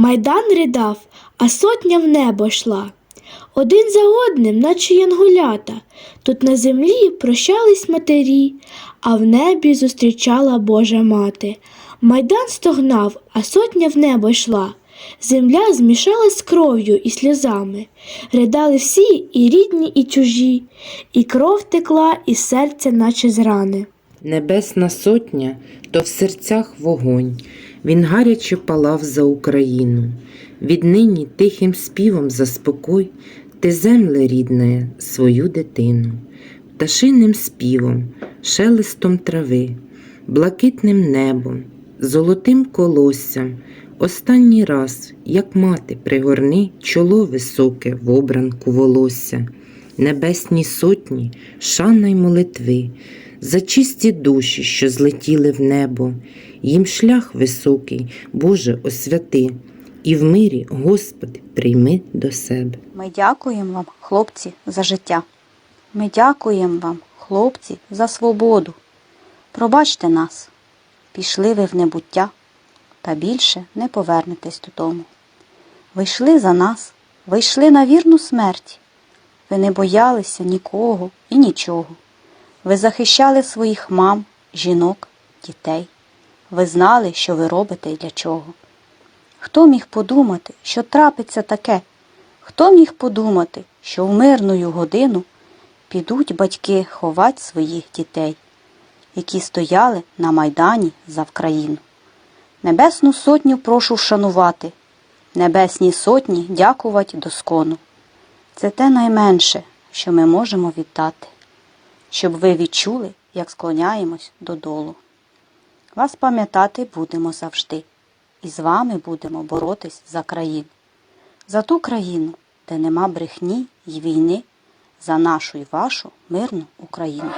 Майдан ридав, а сотня в небо йшла. Один за одним, наче янголята, тут на землі прощались матері, а в небі зустрічала Божа мати. Майдан стогнав, а сотня в небо йшла. Земля змішалась кров'ю і сльозами. Ридали всі, і рідні, і чужі, і кров текла із серця, наче з рани. Небесна сотня то в серцях вогонь. Він гаряче палав за Україну. Віднині тихим співом заспокой ти земле рідне, свою дитину, пташиним співом, шелестом трави, блакитним небом, золотим колоссям. Останній раз, як мати, пригорни чоло високе в обранку волосся, небесні сотні, шана й молитви, за чисті душі, що злетіли в небо, їм шлях високий, Боже, освяти, і в мирі, Господи, прийми до себе. Ми дякуємо вам, хлопці, за життя. Ми дякуємо вам, хлопці, за свободу. Пробачте нас, пішли ви в небуття, та більше не повернетесь додому. Ви йшли за нас, ви йшли на вірну смерть. Ви не боялися нікого і нічого. Ви захищали своїх мам, жінок, дітей. Ви знали, що ви робите і для чого. Хто міг подумати, що трапиться таке? Хто міг подумати, що в мирну годину підуть батьки ховать своїх дітей, які стояли на майдані за Вкраїну? Небесну сотню прошу вшанувати, небесній сотні дякувати доскону. Це те найменше, що ми можемо віддати, щоб ви відчули, як склоняємось додолу. Вас пам'ятати будемо завжди, і з вами будемо боротись за країну, за ту країну, де нема брехні й війни, за нашу й вашу мирну Україну.